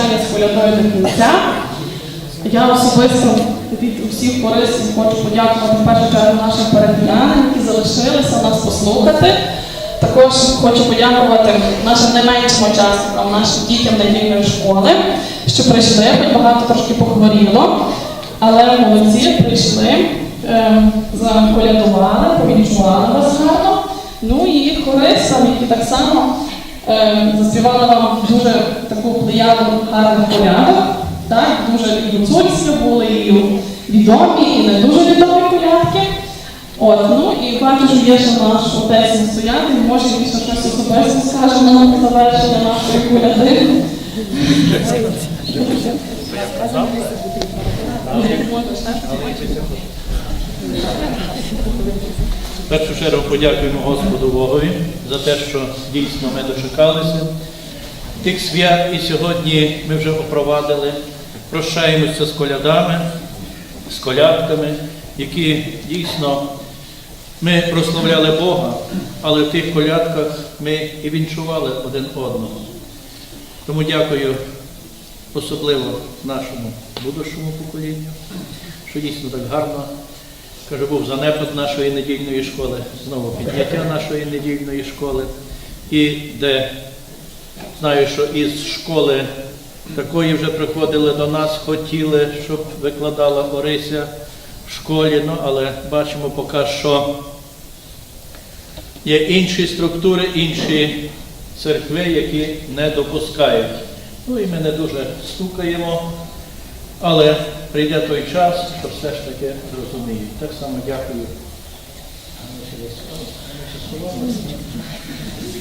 прощання з до кінця. Я особисто від усіх користів хочу подякувати в першу чергу нашим передвірянам, які залишилися нас послухати. Також хочу подякувати нашим не меншим учасникам, нашим дітям недільної школи, що прийшли, хоч багато трошки похворіло, але молодці прийшли, е, заколядували, повідчували вас гарно. Ну і хористам, які так само е, заспівали вам дуже таку плеяду гарних порядок. Так, дуже і гуцульські були, і відомі, і не дуже відомі колядки. От, ну і бачу, що є ще наш отець настоятель, може він ще щось особисте скаже на завершення нашої коляди. В першу чергу подякуємо Господу Богові за те, що дійсно ми дочекалися. Тих свят і сьогодні ми вже опровадили, прощаємося з колядами, з колядками, які дійсно ми прославляли Бога, але в тих колядках ми і вінчували один одного. Тому дякую особливо нашому будущому поколінню, що дійсно так гарно Каже, був занепад нашої недільної школи, знову підняття нашої недільної школи. І де знаю, що із школи такої вже приходили до нас, хотіли, щоб викладала Орися в школі, ну, але бачимо поки що є інші структури, інші церкви, які не допускають. Ну і ми не дуже стукаємо. Але прийде той час, що все ж таки зрозуміють. Так само дякую.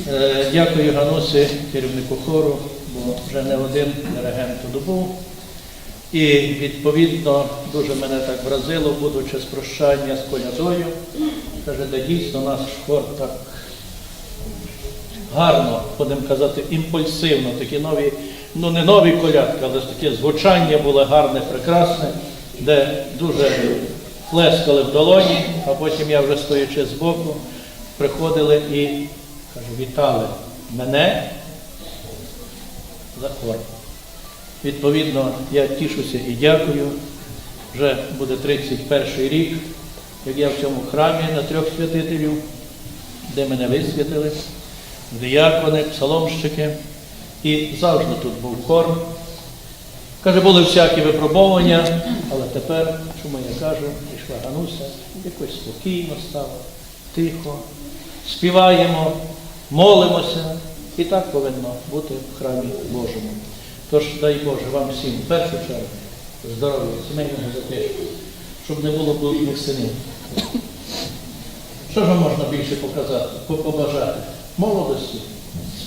Е, Дякую Ганусі, керівнику хору, бо вже не один диригент тут був. І відповідно дуже мене так вразило, будучи з прощання з колядою. Каже, де дійсно наш хор так гарно, будемо казати, імпульсивно, такі нові, ну не нові колядки, але ж таке звучання було гарне, прекрасне, де дуже плескали в долоні, а потім я вже стоячи збоку, приходили і кажу, вітали мене за хор. Відповідно, я тішуся і дякую. Вже буде 31 рік, як я в цьому храмі на трьох святителів, де мене висвятили диякони, псаломщики, і завжди тут був хор. Каже, були всякі випробовування, але тепер, чому я кажу, прийшла Гануся, якось спокійно стало, тихо, співаємо, молимося, і так повинно бути в храмі Божому. Тож, дай Боже вам всім в першу чергу здоров'я, сімейного затишку, щоб не було блудних синів. Що ж можна більше показати, побажати? Молодості,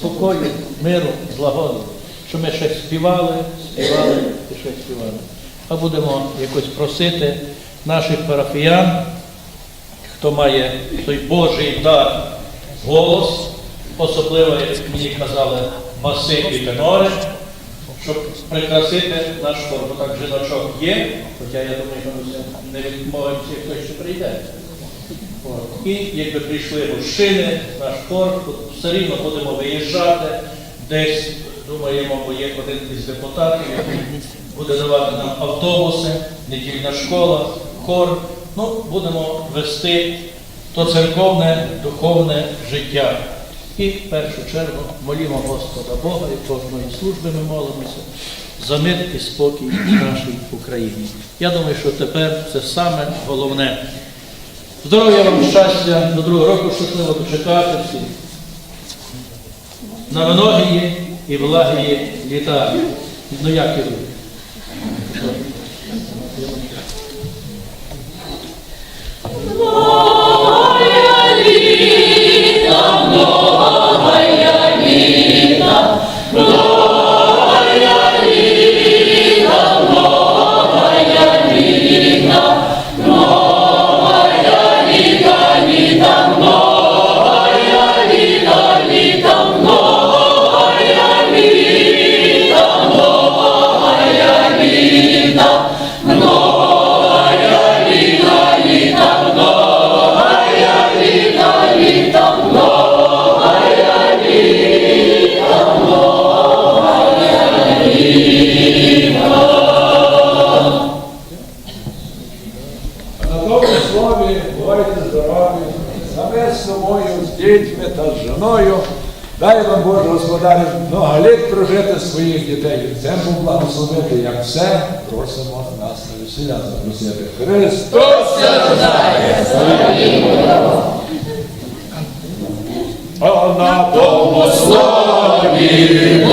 спокою, миру, злагоди, що ми ще співали, співали і ще співали. А будемо якось просити наших парафіян, хто має той Божий дар, голос, особливо, як мені казали, баси і тенори, щоб прикрасити наш бо так жіночок є, хоча я думаю, що ми не відмовимося, хто ще прийде. От. І якби прийшли мужчини, наш хор, тут все рівно будемо виїжджати, десь думаємо, бо є один із депутатів, який буде давати нам автобуси, недільна школа, хор. Ну, будемо вести то церковне, духовне життя. І в першу чергу молімо Господа Бога і кожної служби ми молимося за мир і спокій в нашій Україні. Я думаю, що тепер це саме головне. Здоров'я вам щастя, до другого року щасливо дочекати всі. На виногії і благії літа. Ну як і ви? Много дітьми та з жоною. Дай вам Боже Господарю много літ прожити своїх дітей вінцем поблагословити, як все просимо нас на весілля запросити. Христос! А на тому слові